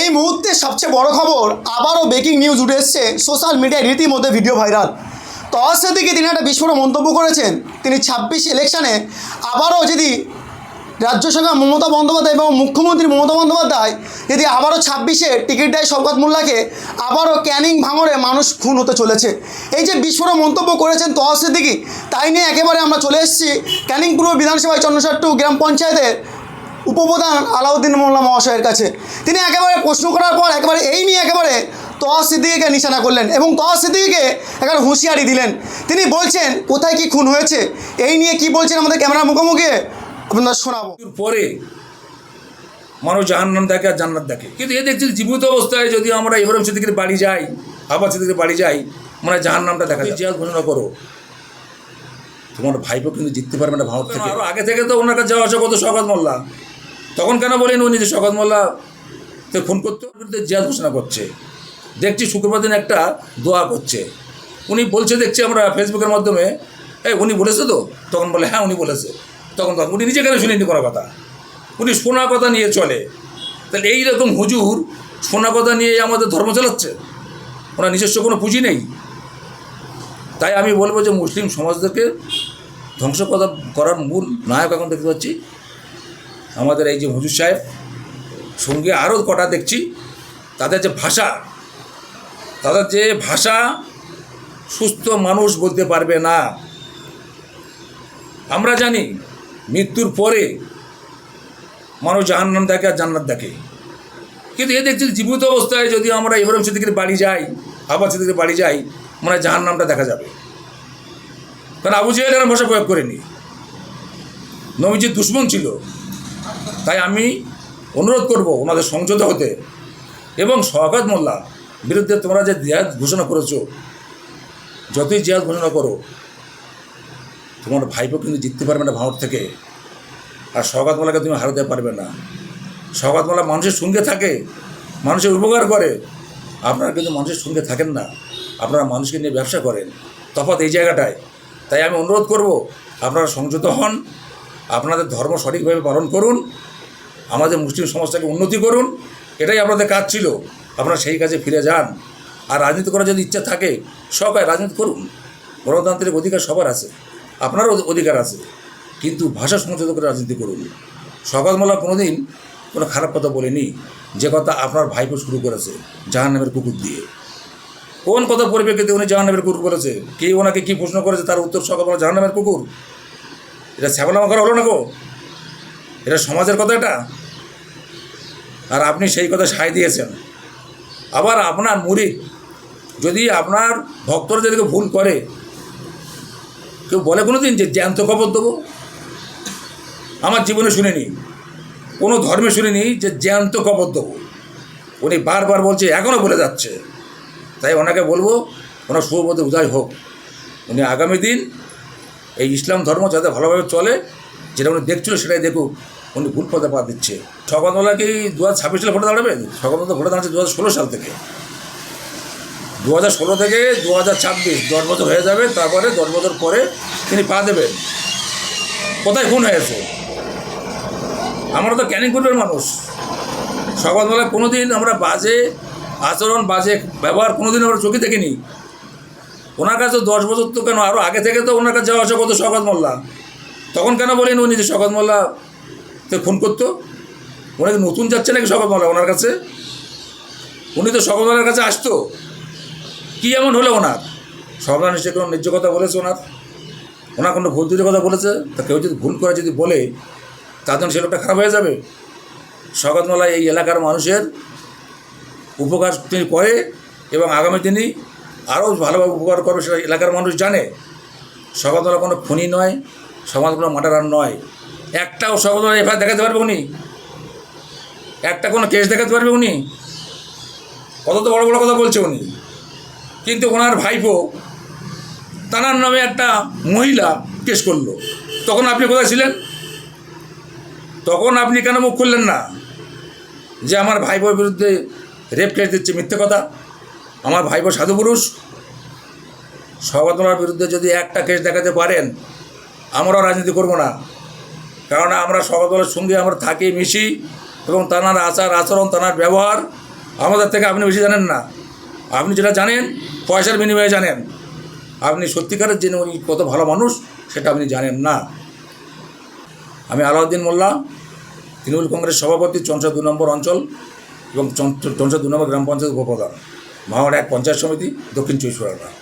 এই মুহূর্তে সবচেয়ে বড় খবর, আবারও ব্রেকিং নিউজ উঠে এসছে। সোশ্যাল মিডিয়ায় রীতিমধ্যে ভিডিও ভাইরাল তহা দিকে তিনি একটা বিস্ফোরক মন্তব্য করেছেন। তিনি ছাব্বিশ ইলেকশনে আবারও যদি রাজ্য সরকার মমতা বন্দ্যোপাধ্যায় এবং মুখ্যমন্ত্রী মমতা বন্দ্যোপাধ্যায় যদি আবারও ছাব্বিশে টিকিট দেয় শওকত মোল্লাকে, আবারও ক্যানিং ভাঙড়ে মানুষ খুন হতে চলেছে। এই যে বিস্ফোরক মন্তব্য করেছেন তহা সিদ্দিকি তাই নিয়ে একেবারে আমরা চলে এসেছি। ক্যানিং পূর্ব বিধানসভায় চন্দ্রসাট্টু গ্রাম পঞ্চায়েতের উপপ্রধান আলাউদ্দিন মোল্লা মহাশয়ের কাছে। তিনি একেবারে প্রশ্ন করার পর একেবারে এই নিয়ে একেবারে তহা সিদ্দিকিকে নিশানা করলেন এবং তহা সিদ্দিকিকে একেবারে হুঁশিয়ারি দিলেন। তিনি বলছেন কোথায় কি খুন হয়েছে? এই নিয়ে কি বলছেন আমাদের ক্যামেরার মুখোমুখি? আপনাদের শোনাবো। পরে মানুষ জাহান্নাম দেখে আর জান্নাত দেখে। কিন্তু এ দেখছি জীবিত অবস্থায় যদি আমরা ইব্রাহিম সিদ্দিকের বাড়ি যাই আবার সিদ্দিকের বাড়ি যাই মানে জাহান্নামটা দেখা যায়। ঘোষণা করো। তোমার ভাইপো কিন্তু জিততে পারবে না ভারত থেকে। আগে থেকে তো ওনার কাছে যাওয়া আসা করতো শকাত মোল্লা। তখন কেন বলেন উনি যে শকাত মোল্লা ফোন করতে? বিরুদ্ধে জিয়াদ ঘোষণা করছে। দেখছি শুক্রবার দিন একটা দোয়া করছে। উনি বলছে, দেখছি আমরা ফেসবুকের মাধ্যমে, এই উনি বলেছে তো? তখন বলে হ্যাঁ উনি বলেছে। তখন তখন উনি নিজে শুনিনি কোনো কথা? উনি শোনা কথা নিয়ে চলে। তাহলে এই রকম হুজুর শোনা কথা নিয়ে আমাদের ধর্ম চালাচ্ছে? ওনার নিজস্ব কোনো পুঁজি নেই? তাই আমি বলব যে মুসলিম সমাজদেরকে ধ্বংস করার মূল নায়ক এখন দেখতে পাচ্ছি আমাদের এই যে হুজুর সাহেব, সঙ্গে আরও কটা দেখছি, তাদের যে ভাষা, তাদের যে ভাষা সুস্থ মানুষ বলতে পারবে না। আমরা জানি মৃত্যুর পরে মানুষ জাহান্নাম দেখে আর জান্নাত দেখে। কিন্তু এ দেখছি জীবিত অবস্থায় যদি আমরা ইব্রাহিম সিদ্দিকের বাড়ি যাই আবার সিদ্দিকের বাড়ি যাই মানে জাহান্নামটা দেখা যাবে। কারণ আবু জাহেল এরকম ভাষা প্রয়োগ করেনি। নবীজির দুশ্মন ছিল। তাই আমি অনুরোধ করব ওনাদের সংযত হতে। এবং শওকত মোল্লা, বিরুদ্ধে তোমরা যে জিয়াদ ঘোষণা করেছ, যতই জিয়াদ ঘোষণা করো, তোমার ভাইপো কিন্তু জিততে পারবে না ভারত থেকে। আর শওকত মোল্লাকে তুমি হারাতে পারবে না। শওকত মোল্লা মানুষের সঙ্গে থাকে, মানুষের উপকার করে। আপনারা কিন্তু মানুষের সঙ্গে থাকেন না। আপনারা মানুষকে নিয়ে ব্যবসা করেন। তফাৎ এই জায়গাটায়। তাই আমি অনুরোধ করব, আপনারা সংযত হন। আপনাদের ধর্ম সঠিকভাবে পালন করুন, আমাদের মুসলিম সমাজটাকে উন্নতি করুন, এটাই আপনাদের কাজ ছিল। আপনারা সেই কাজে ফিরে যান। আর রাজনীতি করার যদি ইচ্ছা থাকে, সবাই রাজনীতি করুন। গণতান্ত্রিক অধিকার সবার আছে, আপনারও অধিকার আছে। কিন্তু ভাষা সংযত করে রাজনীতি করুন। শওকত কোনো দিন কোনো খারাপ কথা বলেনি, যে কথা আপনার ভাইপো শুরু করেছে, জাহান্নামের কুকুর দিয়ে। কোন কথা পরিপ্রেক্ষিতে উনি জাহান্নামের কুকুর করেছে কে ওনাকে কী প্রশ্ন করেছে? তার উত্তর মোল্লা জাহান্নামের কুকুর? এটা ছ্যাবলামা করা হলো না গো। এটা সমাজের কথা এটা? আর আপনি সেই কথা সায় দিয়েছেন। আবার আপনার মুরিদ যদি আপনার ভক্তরা যদি ভুল করে, কেউ বলে কোনো দিন যে জ্যান্ত খবর দেবো? আমার জীবনে শুনিনি। কোনো ধর্মে শুনিনি যে জ্যান্ত কবর দেবো। উনি বারবার বলছে এখনও বলে যাচ্ছে। তাই ওনাকে বলব, ওনার সুবোধে উদয় হোক। উনি আগামী দিন এই ইসলাম ধর্ম যাতে ভালোভাবে চলে, যেটা উনি দেখছিল সেটাই দেখুক, উনি ভুল পথে পা দিচ্ছে। শকতমোল্লা কি দু হাজার ছাব্বিশ সালে ভোটে দাঁড়াবে? শকতমোল্লা ভোটে দাঁড়াচ্ছে দু হাজার ষোলো সাল থেকে। দু হাজার ষোলো থেকে দু হাজার ছাব্বিশ, দশ বছর হয়ে যাবে, তারপরে দশ বছর পরে তিনি পা দেবেন। কোথায় খুন হয়েছে? আমরা তো ক্যানিং গ্রুপের মানুষ। শকতমোল্লা কোনো দিন আমরা বাজে আচরণ, বাজে ব্যবহার কোনো দিন আমরা চোখে দেখিনি। ওনার কাছে দশ বছর তো কেন? আরও আগে থেকে তো ওনার কাছে যাওয়া আসা করতো শকত মোল্লা। তখন কেন বলেন উনি যে শকত মোল্লা ফোন করতো? ওনাকে নতুন যাচ্ছে নাকি শকত মোল্লা ওনার কাছে? উনি তো শকত মোল্লার কাছে আসতো। কী এমন হলো ওনার? সরকার নিশ্চয়ই কোনো ন্যায্য কথা বলেছে ওনার? ওনার কোনো ভুল দুটো কথা বলেছে? তা কেউ যদি ভুল করে যদি বলে, তার জন্য সে লোকটা খারাপ হয়ে যাবে। শকত মোল্লা এই এলাকার মানুষের উপকার তিনি করে এবং আগামী দিনই আরও ভালোভাবে উপকার করবে সেটা এলাকার মানুষ জানে। সকালবেলা কোনো খুনি নয় সমাজগুলো মাটারার নয়। একটাও সকালবেলা এফআইআর দেখাতে পারবে উনি? একটা কোনো কেস দেখাতে পারবে উনি? কত তো বড় বড় কথা বলছে উনি। কিন্তু ওনার ভাইপো, তানার নামে একটা মহিলা কেস করল। তখন আপনি কোথায় ছিলেন? তখন আপনি কেন মুখ খুললেন না? যে আমার ভাইপোর বিরুদ্ধে রেপ কেস দিচ্ছে মিথ্যে কথা। আমার ভাইপো সাধু পুরুষ সবাতনার বিরুদ্ধে যদি একটা কেস দেখাতে পারেন, আমরাও রাজনীতি করব না। কারণ আমরা সবাতলের সঙ্গে আমরা থাকি, মিশি, এবং তানার আচার, আচরণ, তানার ব্যবহার আমাদের থেকে আপনি বেশি জানেন না। আপনি যেটা জানেন, পয়সার বিনিময়ে জানেন। আপনি সত্যিকারের জেনে উনি কত ভালো মানুষ, সেটা আপনি জানেন না। আমি আলাউদ্দিন মোল্লা, তৃণমূল কংগ্রেস সভাপতি চঞ্চা দু নম্বর অঞ্চল এবং চঞ্চা দু নম্বর গ্রাম পঞ্চায়েত উপপ্রধান। মাওয়ার এক পঞ্চায়েত সমিতি দক্ষিণ চব্বিশ পরগনা।